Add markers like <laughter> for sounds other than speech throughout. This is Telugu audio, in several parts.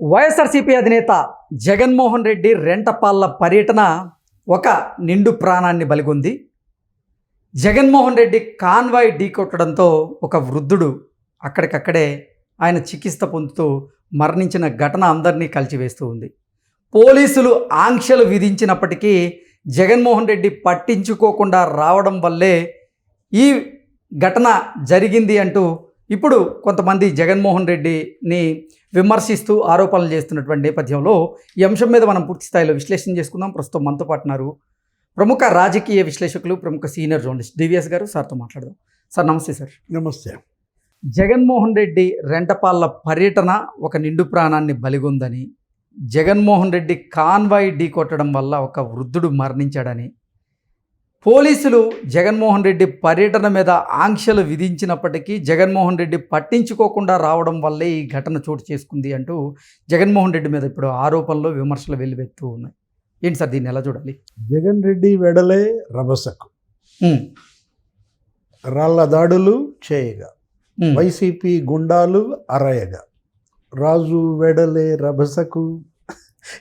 వైఎస్ఆర్సీపీ అధినేత జగన్మోహన్ రెడ్డి రెంటపాళ్ళ పర్యటన ఒక నిండు ప్రాణాన్ని బలిగొంది. జగన్మోహన్ రెడ్డి కాన్వాయ్ ఢీకొట్టడంతో ఒక వృద్ధుడు అక్కడికక్కడే ఆయన చికిత్స పొందుతూ మరణించిన ఘటన అందరినీ కలిచివేస్తూ ఉంది. పోలీసులు ఆంక్షలు విధించినప్పటికీ జగన్మోహన్ రెడ్డి పట్టించుకోకుండా రావడం వల్లే ఈ ఘటన జరిగింది అంటూ ఇప్పుడు కొంతమంది జగన్మోహన్ రెడ్డిని విమర్శిస్తూ ఆరోపణలు చేస్తున్నటువంటి నేపథ్యంలో ఈ అంశం మీద మనం పూర్తి స్థాయిలో విశ్లేషణ చేసుకుందాం. ప్రస్తుతం మనతో పాటు ఉన్నారు ప్రముఖ రాజకీయ విశ్లేషకులు ప్రముఖ సీనియర్ జర్నలిస్ట్ డివిఎస్ గారు. సార్తో మాట్లాడదాం. సార్ నమస్తే సార్. నమస్తే. జగన్మోహన్ రెడ్డి రెంటపాళ్ళ పర్యటన ఒక నిండు ప్రాణాన్ని బలిగొందని జగన్మోహన్ రెడ్డి కాన్వాయ్ ఢీకొట్టడం వల్ల ఒక వృద్ధుడు మరణించాడని పోలీసులు జగన్మోహన్ రెడ్డి పర్యటన మీద ఆంక్షలు విధించినప్పటికీ జగన్మోహన్ రెడ్డి పట్టించుకోకుండా రావడం వల్లే ఈ ఘటన చోటు చేసుకుంది అంటూ జగన్మోహన్ రెడ్డి మీద ఇప్పుడు ఆరోపణలు విమర్శలు వెల్లువెత్తూ ఉన్నాయి. ఏంటి సార్ దీన్ని ఎలా చూడాలి? జగన్ రెడ్డి వెడలే రభసకు. రాళ్ళ దాడులు చేయగా వైసీపీ గుండాలు అరయగా. రాజు వెడలే రభసకు.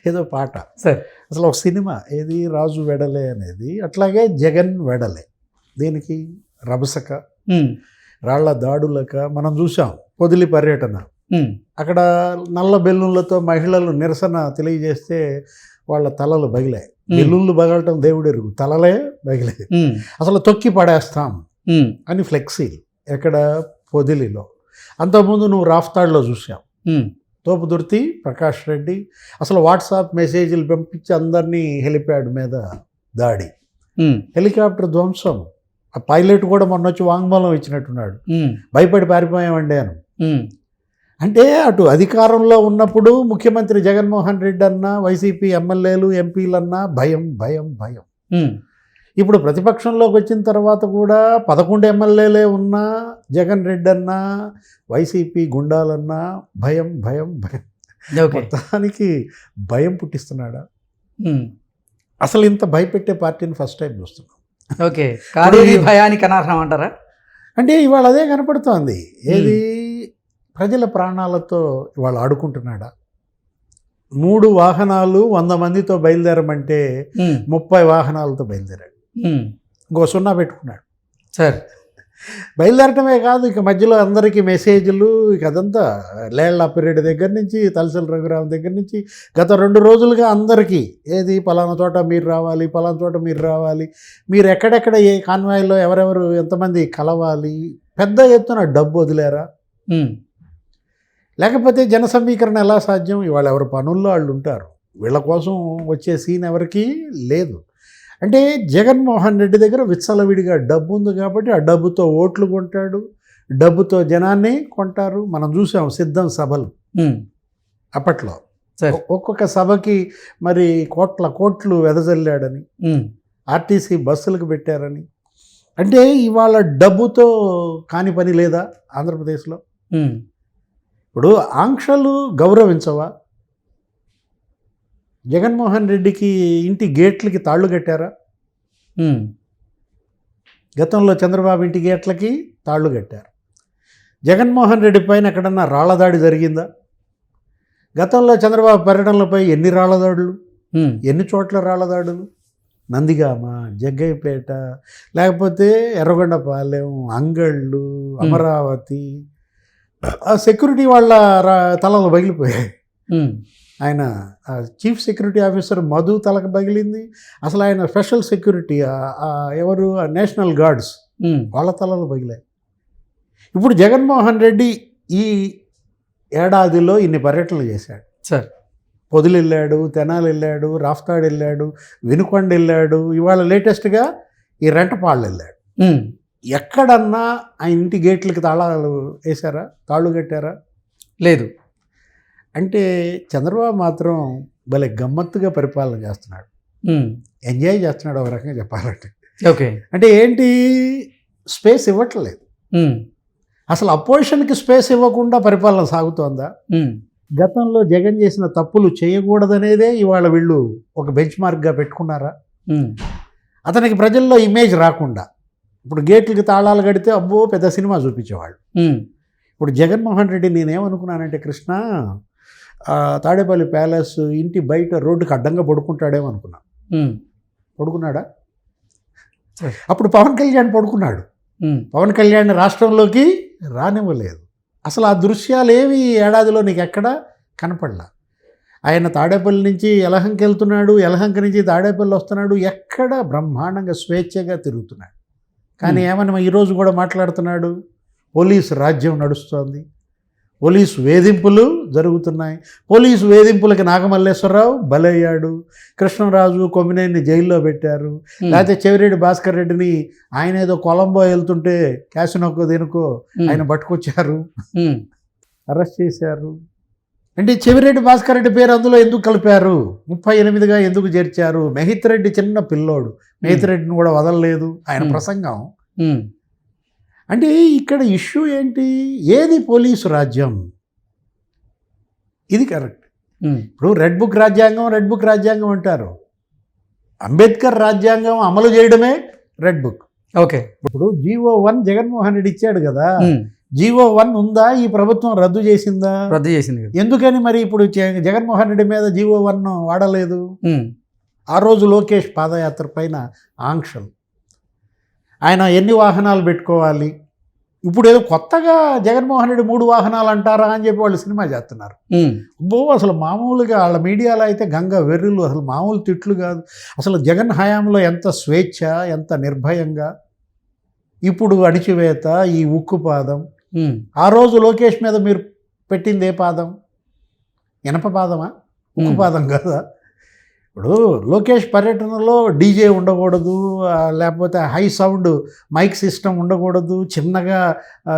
ఏదో పాట. సార్. అసలు ఒక సినిమా ఏది రాజు వెడలే అనేది అట్లాగే జగన్ వెడలే. దీనికి రభసక రాళ్ళ దాడులక మనం చూసాం పొదిలి పర్యటన. అక్కడ నల్ల బెల్లున్లతో మహిళలు నిరసన తెలియజేస్తే వాళ్ళ తలలు బగిలాయి. బెల్లున్లు బగలటం దేవుడెరుగు తలలే బగిలాయి. ఉమ్, అసలు తొక్కి పడేస్తాం అని ఫ్లెక్సీ ఎక్కడ పొదిలిలో. అంతకుముందు నువ్వు రాఫ్తాడ్లో చూసావు తోపుదుర్తి ప్రకాష్ రెడ్డి. అసలు వాట్సాప్ మెసేజ్లు పంపించి అందరినీ హెలిప్యాడ్ మీద దాడి. హెలికాప్టర్ ధ్వంసం. ఆ పైలట్ కూడా మొన్న వచ్చి వాంగ్మూలం ఇచ్చినట్టున్నాడు. భయపడి పారిపోయామండి అని. అంటే అటు అధికారంలో ఉన్నప్పుడు ముఖ్యమంత్రి జగన్మోహన్ రెడ్డి అన్నా వైసీపీ ఎమ్మెల్యేలు ఎంపీలన్నా భయం భయం భయం. ఇప్పుడు ప్రతిపక్షంలోకి వచ్చిన తర్వాత కూడా పదకొండు ఎమ్మెల్యేలే ఉన్నా జగన్ రెడ్డి అన్నా వైసీపీ గుండాలన్నా భయం భయం భయం. మొత్తానికి భయం పుట్టిస్తున్నాడా? అసలు ఇంత భయపెట్టే పార్టీని ఫస్ట్ టైం చూస్తున్నాం. ఓకే. కానీ ఈ భయానికి అనర్హం అంటారా? అంటే ఇవాళ అదే కనపడుతోంది. ఏది? ప్రజల ప్రాణాలతో ఇవాళ ఆడుకుంటున్నాడా? మూడు వాహనాలు వంద మందితో బయలుదేరమంటే ముప్పై వాహనాలతో బయలుదేరాడు. ఇంకో సున్నా పెట్టుకున్నాడు. సార్. బయలుదేరటమే కాదు ఇక మధ్యలో అందరికీ మెసేజ్లు ఇక అదంతా లేళ్ళ పీరియడ్ దగ్గర నుంచి తలసల రఘురాం దగ్గర నుంచి గత రెండు రోజులుగా అందరికీ ఏది పలానా చోట మీరు రావాలి పలానా చోట మీరు రావాలి మీరు ఎక్కడెక్కడ ఏ కాన్వాయ్లో ఎవరెవరు ఎంతమంది కలవాలి పెద్ద ఎత్తున డబ్బు వదిలేరా? లేకపోతే జన సమీకరణ ఎలా సాధ్యం? ఇవాళ ఎవరి పనుల్లో వాళ్ళు ఉంటారు వీళ్ళ కోసం వచ్చే సీన్ ఎవరికి లేదు. అంటే జగన్మోహన్ రెడ్డి దగ్గర విచ్చలవిడిగా డబ్బు ఉంది కాబట్టి ఆ డబ్బుతో ఓట్లు కొంటాడు డబ్బుతో జనాన్ని కొంటారు. మనం చూసాం సిద్ధం సభలు అప్పట్లో. ఒక్కొక్క సభకి మరి కోట్ల కోట్లు వెదజల్లాడని ఆర్టీసీ బస్సులకు పెట్టారని. అంటే ఇవాళ డబ్బుతో కాని పని లేదా ఆంధ్రప్రదేశ్లో? ఇప్పుడు ఆంక్షలు గౌరవించవా? జగన్మోహన్ రెడ్డికి ఇంటి గేట్లకి తాళ్ళు కట్టారా? గతంలో చంద్రబాబు ఇంటి గేట్లకి తాళ్ళు కట్టారు. జగన్మోహన్ రెడ్డి పైన ఎక్కడన్నా రాళ్ళదాడి జరిగిందా? గతంలో చంద్రబాబు పర్యటనలపై ఎన్ని రాళ్ళదాడులు ఎన్ని చోట్ల రాళ్ళదాడులు నందిగామ జగ్గయ్యపేట లేకపోతే ఎర్రగొండపాలెం అంగళ్ళు అమరావతి ఆ సెక్యూరిటీ వాళ్ళ రా- తలలు పగిలిపోయాయి. ఆయన చీఫ్ సెక్యూరిటీ ఆఫీసర్ మధు తలకు పగిలింది. అసలు ఆయన స్పెషల్ సెక్యూరిటీ ఎవరు? నేషనల్ గార్డ్స్ వాళ్ళ తలలు పగిలాయి. ఇప్పుడు జగన్మోహన్ రెడ్డి ఈ ఏడాదిలో ఇన్ని పర్యటనలు చేశాడు. సార్. పొదులు వెళ్ళాడు తెనాలి వెళ్ళాడు రాఫ్తాడ్ వెళ్ళాడు వినుకొండ వెళ్ళాడు ఇవాళ లేటెస్ట్గా ఈ రెంటపాళ్ళు వెళ్ళాడు ఎక్కడన్నా ఆ ఇంటి గేట్లకి తాళాలు వేశారా? తాళ్ళు కట్టారా? లేదు. అంటే చంద్రబాబు మాత్రం భలే గమ్మత్తుగా పరిపాలన చేస్తున్నాడు. ఎంజాయ్ చేస్తున్నాడు ఒక రకంగా చెప్పాలంటే. ఓకే. అంటే ఏంటి? స్పేస్ ఇవ్వట్లేదు. అసలు అపోజిషన్కి స్పేస్ ఇవ్వకుండా పరిపాలన సాగుతోందా? గతంలో జగన్ చేసిన తప్పులు చేయకూడదనేదే ఇవాళ వీళ్ళు ఒక బెంచ్ మార్క్గా పెట్టుకున్నారా అతనికి ప్రజల్లో ఇమేజ్ రాకుండా. ఇప్పుడు గేట్లకి తాళాలు కడితే అబ్బో పెద్ద సినిమా చూపించేవాళ్ళు. ఇప్పుడు జగన్మోహన్ రెడ్డి నేనేమనుకున్నానంటే కృష్ణ తాడేపల్లి ప్యాలెస్ ఇంటి బయట రోడ్డుకి అడ్డంగా పడుకుంటాడేమో అనుకున్నా. పడుకున్నాడా? సరే. అప్పుడు పవన్ కళ్యాణ్ పడుకున్నాడు. పవన్ కళ్యాణ్ రాష్ట్రంలోకి రానివ్వలేదు. అసలు ఆ దృశ్యాలు ఏవి ఏడాదిలో నీకు ఎక్కడ కనపడలా? ఆయన తాడేపల్లి నుంచి యలహంకి వెళ్తున్నాడు యలహంక నుంచి తాడేపల్లి వస్తున్నాడు ఎక్కడ బ్రహ్మాండంగా స్వేచ్ఛగా తిరుగుతున్నాడు. కానీ ఏమని ఈరోజు కూడా మాట్లాడుతున్నాడు. పోలీసు రాజ్యం నడుస్తోంది. పోలీసు వేధింపులు జరుగుతున్నాయి. పోలీసు వేధింపులకి నాగమల్లేశ్వరరావు బలయ్యాడు. కృష్ణరాజు కొమ్మినేని జైల్లో పెట్టారు. లేకపోతే చెవిరెడ్డి భాస్కర్ రెడ్డిని ఆయన ఏదో కొలంబో వెళ్తుంటే క్యాసినోకో దేనికో ఆయన పట్టుకొచ్చారు. అరెస్ట్ చేశారు. అంటే చెవిరెడ్డి భాస్కర్ రెడ్డి పేరు అందులో ఎందుకు కలిపారు? ముప్పై ఎనిమిదిగా ఎందుకు చేర్చారు? మెహిత్ రెడ్డి చిన్న పిల్లోడు. మెహిత్ రెడ్డిని కూడా వదలలేదు. ఆయన. ప్రసంగం. అంటే ఇక్కడ ఇష్యూ ఏంటి? ఏది పోలీసు రాజ్యం? ఇది కరెక్ట్. ఇప్పుడు రెడ్ బుక్ రాజ్యాంగం రెడ్ బుక్ రాజ్యాంగం అంటారు. అంబేద్కర్ రాజ్యాంగం అమలు చేయడమే రెడ్ బుక్. ఓకే. ఇప్పుడు జీవో వన్ జగన్మోహన్ రెడ్డి ఇచ్చాడు కదా. జీవో వన్ ఉందా? ఈ ప్రభుత్వం రద్దు చేసిందా? రద్దు చేసింది కదా. ఎందుకని మరి ఇప్పుడు జగన్మోహన్ రెడ్డి మీద జీవో వన్ వాడలేదు? ఆ రోజు లోకేష్ పాదయాత్ర పైన ఆంక్షలు. ఆయన ఎన్ని వాహనాలు పెట్టుకోవాలి? ఇప్పుడు ఏదో కొత్తగా జగన్మోహన్ రెడ్డి మూడు వాహనాలు అంటారా అని చెప్పి వాళ్ళు సినిమా చేస్తున్నారు. బో అసలు మామూలుగా వాళ్ళ మీడియాలో అయితే గంగ వెర్రులు అసలు మామూలు తిట్లు కాదు. అసలు జగన్ హయాంలో ఎంత స్వేచ్ఛ ఎంత నిర్భయంగా? ఇప్పుడు అణిచివేత ఈ ఉక్కు పాదం. ఆ రోజు లోకేష్ మీద మీరు పెట్టింది ఏ పాదం? ఇనప పాదమా? ఉక్కు పాదం కదా? ఇప్పుడు లోకేష్ పర్యటనలో డీజే ఉండకూడదు లేకపోతే హై సౌండ్ మైక్ సిస్టమ్ ఉండకూడదు చిన్నగా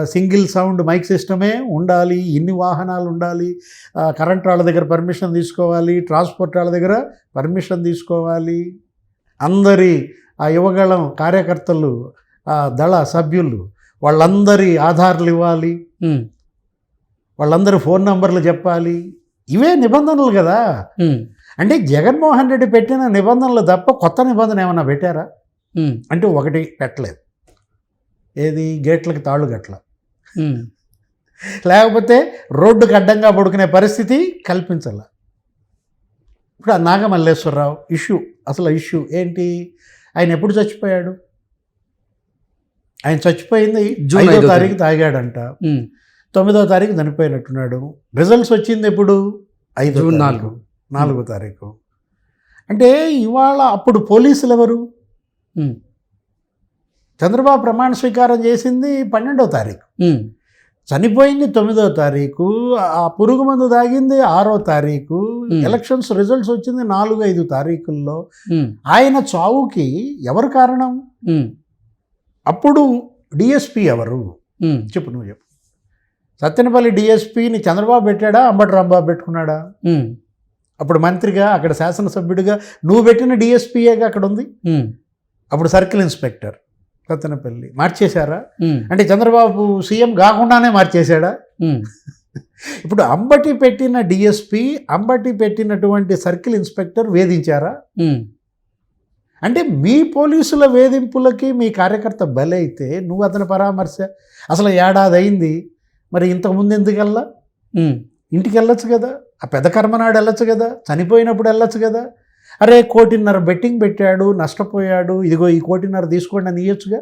సింగిల్ సౌండ్ మైక్ సిస్టమే ఉండాలి ఇన్ని వాహనాలు ఉండాలి కరెంట్ వాళ్ళ దగ్గర పర్మిషన్ తీసుకోవాలి ట్రాన్స్పోర్ట్ వాళ్ళ దగ్గర పర్మిషన్ తీసుకోవాలి. అందరి ఆ యువగళం కార్యకర్తలు దళ సభ్యులు వాళ్ళందరి ఆధార్లు ఇవ్వాలి. వాళ్ళందరి ఫోన్ నంబర్లు చెప్పాలి. ఇవే నిబంధనలు కదా. అంటే జగన్మోహన్ రెడ్డి పెట్టిన నిబంధనలు తప్ప కొత్త నిబంధన ఏమైనా పెట్టారా? అంటే ఒకటి పెట్టలేదు. ఏది? గేట్లకి తాళ్ళు గట్ల లేకపోతే రోడ్డుకి అడ్డంగా పడుకునే పరిస్థితి కల్పించాల. ఇప్పుడు ఆ నాగమల్లేశ్వరరావు ఇష్యూ అసలు ఇష్యూ ఏంటి? ఆయన ఎప్పుడు చచ్చిపోయాడు? ఆయన చచ్చిపోయింది జూన్ ఐదో తారీఖు. తాగాడంట. తొమ్మిదో తారీఖు చనిపోయినట్టున్నాడు. రిజల్ట్స్ వచ్చింది ఎప్పుడు? ఐదో. నాలుగు. నాలుగో తారీఖు. అంటే ఇవాళ అప్పుడు పోలీసులు ఎవరు? చంద్రబాబు ప్రమాణ స్వీకారం చేసింది పన్నెండో తారీఖు. చనిపోయింది తొమ్మిదో తారీఖు ఆ పురుగు మందు తాగింది ఆరో తారీఖు. ఎలక్షన్స్ రిజల్ట్స్ వచ్చింది నాలుగు ఐదు తారీఖుల్లో. ఆయన చావుకి ఎవరు కారణం? అప్పుడు డిఎస్పి ఎవరు? చెప్పు నువ్వు చెప్పు. సత్తెనపల్లి డిఎస్పిని చంద్రబాబు పెట్టాడా? అంబటి రాంబాబు పెట్టుకున్నాడా? అప్పుడు మంత్రిగా అక్కడ శాసనసభ్యుడిగా నువ్వు పెట్టిన డిఎస్పీఏగా అక్కడ ఉంది అప్పుడు సర్కిల్ ఇన్స్పెక్టర్ సత్తెనపల్లి మార్చేశారా? అంటే చంద్రబాబు సీఎం కాకుండానే మార్చేశాడా? <laughs> ఇప్పుడు అంబటి పెట్టిన డిఎస్పి అంబటి పెట్టినటువంటి సర్కిల్ ఇన్స్పెక్టర్ వేధించారా? అంటే మీ పోలీసుల వేధింపులకి మీ కార్యకర్త బలైతే నువ్వు అతని పరామర్శ అసలు ఏడాది అయింది మరి ఇంతకుముందు ఎందుకల్లా? ఇంటికి వెళ్ళొచ్చు కదా. ఆ పెద్ద కర్మనాడు వెళ్ళొచ్చు కదా. చనిపోయినప్పుడు వెళ్ళొచ్చు కదా. అరే కోటిన్నర బెట్టింగ్ పెట్టాడు నష్టపోయాడు. ఇదిగో ఈ కోటిన్నర తీసుకోండి అని ఇయ్యొచ్చుగా?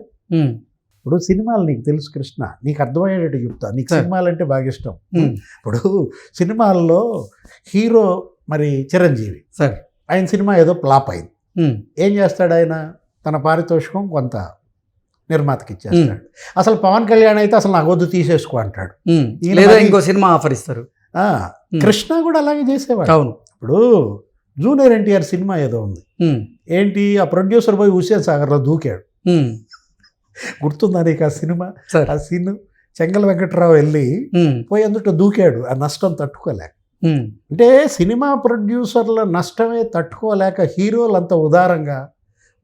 ఇప్పుడు సినిమాలు నీకు తెలుసు కృష్ణ. నీకు అర్థమయ్యేటట్టు చెప్తా. నీకు. సినిమాలు అంటే బాగా ఇష్టం. ఇప్పుడు సినిమాల్లో హీరో మరి చిరంజీవి. సరే. ఆయన సినిమా ఏదో ఫ్లాప్ అయింది. ఏం చేస్తాడు ఆయన? తన పారితోషికం కొంత నిర్మాతకి ఇచ్చేస్తాడు. అసలు పవన్ కళ్యాణ్ అయితే అసలు నాకు వద్దు తీసేసుకో అంటాడు. లేదా ఇంకో సినిమా ఆఫర్ ఇస్తారు. కృష్ణ కూడా అలాగే చేసేవాడు. అవును. ఇప్పుడు జూనియర్ ఎన్టీఆర్ సినిమా ఏదో ఉంది. ఏంటి? ఆ ప్రొడ్యూసర్ పోయి హుస్సేన్ సాగర్లో దూకాడు. గుర్తుందా నీకు ఆ సినిమా? ఆ సీన్ చెంగల్ వెంకట్రావు వెళ్ళి పోయి అందులో దూకాడు. ఆ నష్టం తట్టుకోలేక. అంటే సినిమా ప్రొడ్యూసర్ల నష్టమే తట్టుకోలేక హీరోలు అంత ఉదారంగా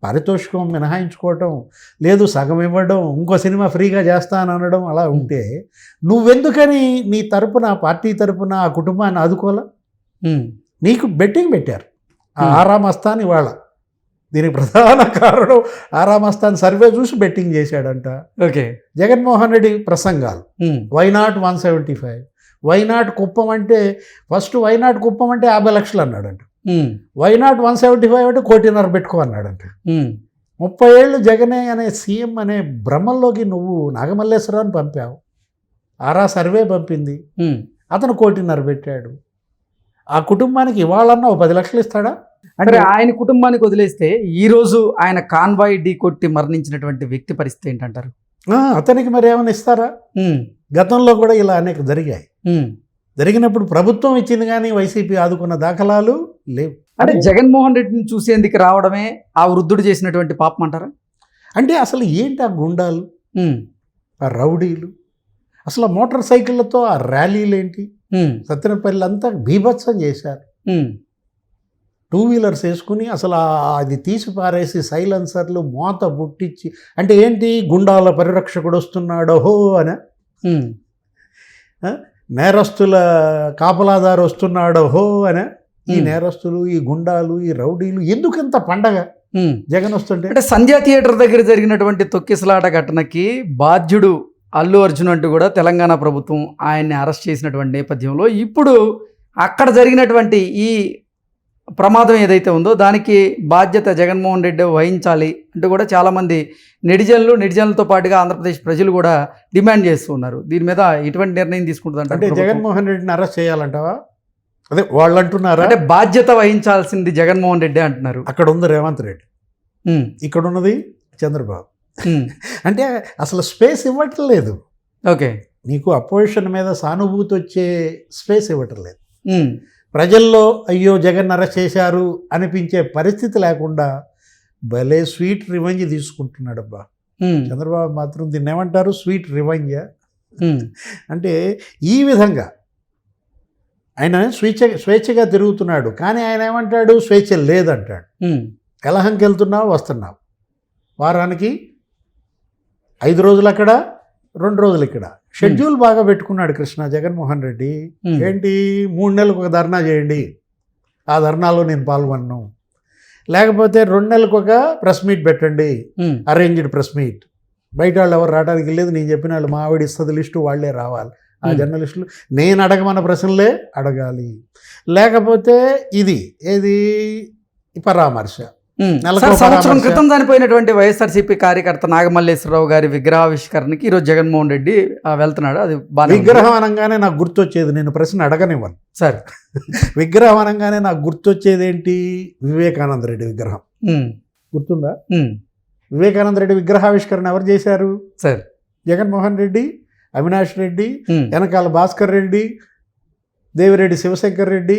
పారితోషికం మినహాయించుకోవటం లేదు సగం ఇవ్వడం ఇంకో సినిమా ఫ్రీగా చేస్తాను అనడం అలా ఉంటే నువ్వెందుకని నీ తరపున పార్టీ తరపున ఆ కుటుంబాన్ని ఆదుకోవాలా? ఉమ్, నీకు బెట్టింగ్ పెట్టారు. ఆ. ఆరామస్తాన్ ఇవాళ. దీనికి ప్రధాన కారణం ఆరామస్తాన్ సర్వే చూసి బెట్టింగ్ చేశాడంట. ఓకే. జగన్మోహన్ రెడ్డి ప్రసంగాలు. ఉమ్, why not one seventy five? Why not Kuppam అంటే ఫస్ట్ వైనాట్ కుప్పం అంటే యాభై లక్షలు అన్నాడంట. ఉమ్, why not one seventy five అంటే కోటిన్నర పెట్టుకో అన్నాడంట. ఉమ్, ముప్పై ఏళ్ళు జగనే అనే సీఎం అనే భ్రమంలోకి నువ్వు నాగమల్లేశ్వరరావుని పంపావు. ఆరా సర్వే పంపింది. ఉమ్. అతను కోటిన్నర పెట్టాడు. ఆ కుటుంబానికి ఇవాళన్నా ఓ పది లక్షలు ఇస్తాడా? అంటే ఆయన కుటుంబానికి వదిలేస్తే ఈ రోజు ఆయన కాన్వాయ్ ఢీ కొట్టి మరణించినటువంటి వ్యక్తి పరిస్థితి ఏంటంటారు? అతనికి మరి ఏమైనా ఇస్తారా? ఉమ్, గతంలో కూడా ఇలా అనేక జరిగాయి. జరిగినప్పుడు ప్రభుత్వం ఇచ్చింది కానీ వైసీపీ ఆదుకున్న దాఖలాలు లేవు. అంటే జగన్మోహన్ రెడ్డిని చూసేందుకు రావడమే ఆ వృద్ధుడు చేసినటువంటి పాపం అంటారా? అంటే అసలు ఏంటి ఆ గుండాలు? ఆ రౌడీలు? అసలు మోటార్ సైకిళ్ళతో ఆ ర్యాలీలు ఏంటి సత్యనపల్లి అంతా బీభత్సం చేశారు. టూ వీలర్స్ వేసుకుని అసలు అది తీసి పారేసి సైలెన్సర్లు మోత బుట్టించి అంటే ఏంటి? గుండాల పరిరక్షకుడు వస్తున్నాడో అని. నేరస్తుల కాపలాదారు వస్తున్నాడో హో అని ఈ నేరస్తులు ఈ గుండాలు ఈ రౌడీలు ఎందుకంత పండగ. జగన్ వస్తుంటే? అంటే సంధ్యా థియేటర్ దగ్గర జరిగినటువంటి తొక్కిసలాట ఘటనకి బాధ్యుడు అల్లు అర్జున్ అంటూ కూడా తెలంగాణ ప్రభుత్వం ఆయన్ని అరెస్ట్ చేసినటువంటి నేపథ్యంలో ఇప్పుడు అక్కడ జరిగినటువంటి ఈ ప్రమాదం ఏదైతే ఉందో దానికి బాధ్యత జగన్మోహన్ రెడ్డి వహించాలి అంటూ కూడా చాలామంది నెటిజన్లు నెటిజన్లతో పాటుగా ఆంధ్రప్రదేశ్ ప్రజలు కూడా డిమాండ్ చేస్తూ ఉన్నారు. దీని మీద ఎటువంటి నిర్ణయం అంటే తీసుకుంటుందంటే జగన్మోహన్ రెడ్డిని అరెస్ట్ చేయాలంటావా? అదే వాళ్ళు అంటున్నారా అంటే బాధ్యత వహించాల్సింది జగన్మోహన్ రెడ్డి అంటున్నారు. అక్కడ ఉంది రేవంత్ రెడ్డి. ఇక్కడ ఉన్నది చంద్రబాబు. అంటే అసలు స్పేస్ ఇవ్వట్లేదు. ఓకే. నీకు అపోజిషన్ మీద సానుభూతి వచ్చే స్పేస్ ఇవ్వట్లేదు. ఉమ్, ప్రజల్లో అయ్యో జగన్ అరెస్ట్ చేశారు అనిపించే పరిస్థితి లేకుండా భలే స్వీట్ రివెంజ్ తీసుకుంటున్నాడు అబ్బా ఉమ్, చంద్రబాబు మాత్రం దీన్ని ఏమంటారు? Sweet revenge. అంటే ఈ విధంగా ఆయన స్వేచ్ఛ స్వేచ్ఛగా తిరుగుతున్నాడు. కానీ ఆయన ఏమంటాడు? స్వేచ్ఛ లేదంటాడు. కలహంకి వెళ్తున్నావు వస్తున్నావు. వారానికి ఐదు రోజులు అక్కడ రెండు రోజులు ఇక్కడ. షెడ్యూల్ బాగా పెట్టుకున్నాడు కృష్ణ జగన్మోహన్ రెడ్డి. ఏంటి? మూడు నెలలకు ఒక ధర్నా చేయండి. ఆ ధర్నాలో నేను పాల్గొన్నాను లేకపోతే రెండు నెలలకు ఒక ప్రెస్ మీట్ పెట్టండి. Arranged press meet. బయట వాళ్ళు ఎవరు రావడానికి లేదు. నేను చెప్పిన వాళ్ళు మా ఆవిడ ఇస్తుంది లిస్టు వాళ్ళే రావాలి. ఆ. జర్నలిస్టులు నేను అడగమన్న ప్రశ్నలే అడగాలి. లేకపోతే ఇది ఏది? పరామర్శ. సంవత్సరం. క్రితం చనిపోయినటువంటి వైఎస్ఆర్సీపీ కార్యకర్త నాగమల్లేశ్వరరావు గారి విగ్రహావిష్కరణకి ఈరోజు జగన్మోహన్ రెడ్డి ఆ, వెళ్తున్నాడు. అది విగ్రహం అనగానే నాకు గుర్తొచ్చేది నేను ప్రశ్న అడగనివ్వను. సార్. <laughs> విగ్రహం అనగానే నాకు గుర్తొచ్చేది ఏంటి వివేకానంద రెడ్డి విగ్రహం. గుర్తుందా? వివేకానంద రెడ్డి విగ్రహావిష్కరణ ఎవరు చేశారు? సార్. జగన్మోహన్ రెడ్డి అవినాష్ రెడ్డి వెనకాల భాస్కర్ రెడ్డి దేవిరెడ్డి శివశంకర్ రెడ్డి.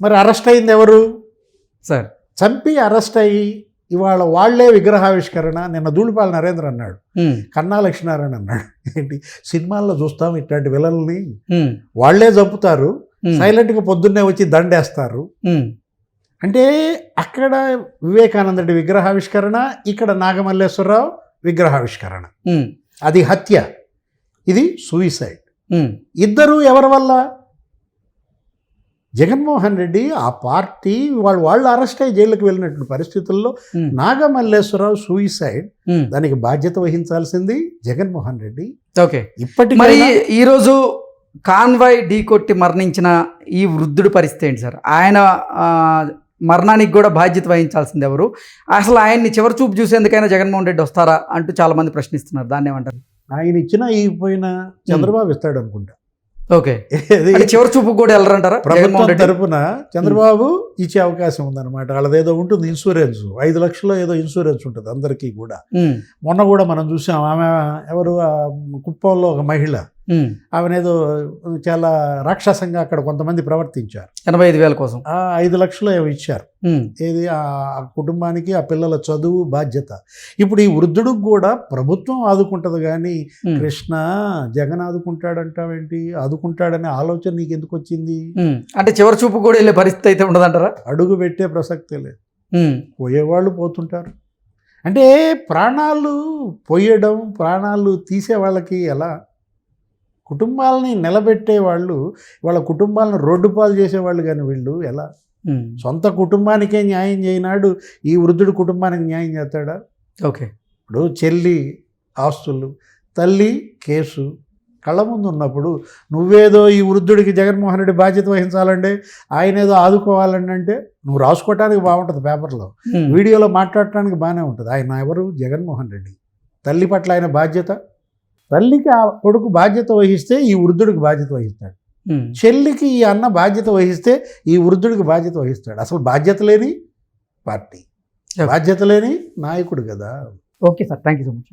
మరి అరెస్ట్ అయింది ఎవరు? సార్. చంపి అరెస్ట్ అయ్యి ఇవాళ వాళ్ళే విగ్రహావిష్కరణ నిన్న ధూళిపాల నరేంద్ర అన్నాడు. కన్నా లక్ష్మీనారాయణ అన్నాడు. ఏంటి? సినిమాల్లో చూస్తాం ఇట్లాంటి విలల్ని వాళ్ళే చంపుతారు. సైలెంట్గా పొద్దున్నే వచ్చి దండేస్తారు. అంటే అక్కడ వివేకానంద రెడ్డి విగ్రహావిష్కరణ ఇక్కడ నాగమల్లేశ్వరరావు విగ్రహావిష్కరణ. అది హత్య. ఇది సూయిసైడ్. ఇద్దరు ఎవరి వల్ల? జగన్మోహన్ రెడ్డి ఆ పార్టీ వాళ్ళు వాళ్ళు అరెస్ట్ అయ్యి జైలుకి వెళ్ళినటువంటి పరిస్థితుల్లో నాగమల్లేశ్వరరావు సూయిసైడ్. దానికి బాధ్యత వహించాల్సింది జగన్మోహన్ రెడ్డి. ఓకే. మరి ఇప్పటికీ ఈరోజు కాన్వాయ్ ఢీ కొట్టి మరణించిన ఈ వృద్ధుడి పరిస్థితి ఏంటి సార్? ఆయన మరణానికి కూడా బాధ్యత వహించాల్సింది ఎవరు? అసలు ఆయన్ని చివరి చూపు చూసేందుకైనా జగన్మోహన్ రెడ్డి వస్తారా అంటూ చాలా మంది ప్రశ్నిస్తున్నారు. దాన్ని ఏమంటారు? ఆయన ఇచ్చిన ఇపోయిన చంద్రబాబు ఇస్తాడు అనుకుంటా ఓకే. చివరి చూపు కూడా వెళ్ళరంటారా? ప్రభుత్వం తరపున చంద్రబాబు ఇచ్చే అవకాశం ఉందన్నమాట. వాళ్ళదేదో ఉంటుంది ఇన్సూరెన్స్. ఐదు లక్షలు ఏదో ఇన్సూరెన్స్ ఉంటుంది అందరికీ కూడా. మొన్న కూడా మనం చూసాం ఆమె ఎవరు? కుప్పంలో ఒక మహిళ. ఆమెనేదో చాలా రాక్షసంగా అక్కడ కొంతమంది ప్రవర్తించారు. ఎనభై ఐదు వేల కోసం. ఆ ఐదు లక్షలు ఏమో ఇచ్చారు. ఏది? ఆ కుటుంబానికి ఆ పిల్లల చదువు బాధ్యత. ఇప్పుడు ఈ వృద్ధుడికి కూడా ప్రభుత్వం ఆదుకుంటుంది కానీ కృష్ణ జగన్ ఆదుకుంటాడంటావేంటి? ఆదుకుంటాడనే ఆలోచన నీకు ఎందుకు వచ్చింది. అంటే చివరి చూపు కూడా వెళ్ళే పరిస్థితి అయితే ఉండదంటారా? అడుగు పెట్టే ప్రసక్తే లేదు. పోయేవాళ్ళు పోతుంటారు. అంటే ప్రాణాలు పోయడం ప్రాణాలు తీసే వాళ్ళకి ఎలా? కుటుంబాలని నిలబెట్టే వాళ్ళు వాళ్ళ కుటుంబాలను రోడ్డు పాలు చేసేవాళ్ళు కానీ వీళ్ళు ఎలా. సొంత కుటుంబానికే న్యాయం చేయనాడు ఈ వృద్ధుడి కుటుంబానికి న్యాయం చేస్తాడా? ఓకే. ఇప్పుడు చెల్లి ఆస్తులు తల్లి కేసు కళ్ళ ముందు ఉన్నప్పుడు నువ్వేదో ఈ వృద్ధుడికి జగన్మోహన్ రెడ్డి బాధ్యత వహించాలంటే ఆయన ఏదో ఆదుకోవాలని అంటే నువ్వు రాసుకోవటానికి బాగుంటుంది పేపర్లో. వీడియోలో మాట్లాడటానికి బాగానే ఉంటుంది. ఆయన ఎవరు? జగన్మోహన్ రెడ్డి. తల్లి పట్ల ఆయన బాధ్యత? తల్లికి ఆ కొడుకు బాధ్యత వహిస్తే ఈ వృద్ధుడికి బాధ్యత వహిస్తాడు. చెల్లికి ఈ అన్న బాధ్యత వహిస్తే ఈ వృద్ధుడికి బాధ్యత వహిస్తాడు. అసలు బాధ్యత లేని పార్టీ. బాధ్యత లేని నాయకుడు కదా. Okay sir. Thank you so much